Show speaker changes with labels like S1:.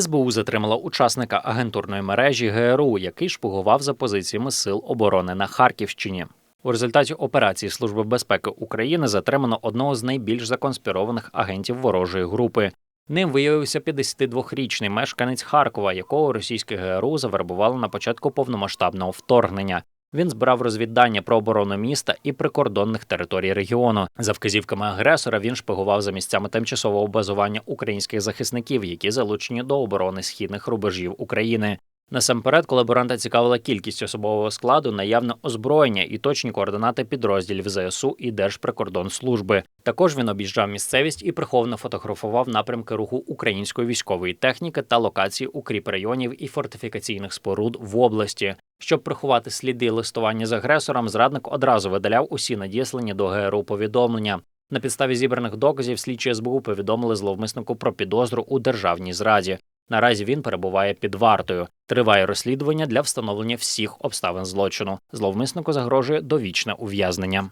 S1: СБУ затримала учасника агентурної мережі ГРУ, який шпигував за позиціями сил оборони на Харківщині. У результаті операції Служби безпеки України затримано одного з найбільш законспірованих агентів ворожої групи. Ним виявився 52-річний мешканець Харкова, якого російське ГРУ завербувало на початку повномасштабного вторгнення. Він збирав розвіддання про оборону міста і прикордонних територій регіону. За вказівками агресора він шпигував за місцями тимчасового базування українських захисників, які залучені до оборони східних рубежів України. Насамперед, колаборанта цікавила кількість особового складу, наявне озброєння і точні координати підрозділів ЗСУ і Держприкордонслужби. Також він об'їжджав місцевість і приховано фотографував напрямки руху української військової техніки та локації укріп районів і фортифікаційних споруд в області. Щоб приховати сліди листування з агресором, зрадник одразу видаляв усі надіслані до ГРУ повідомлення. На підставі зібраних доказів слідчі СБУ повідомили зловмиснику про підозру у державній зраді. Наразі він перебуває під вартою. Триває розслідування для встановлення всіх обставин злочину. Зловмиснику загрожує довічне ув'язнення.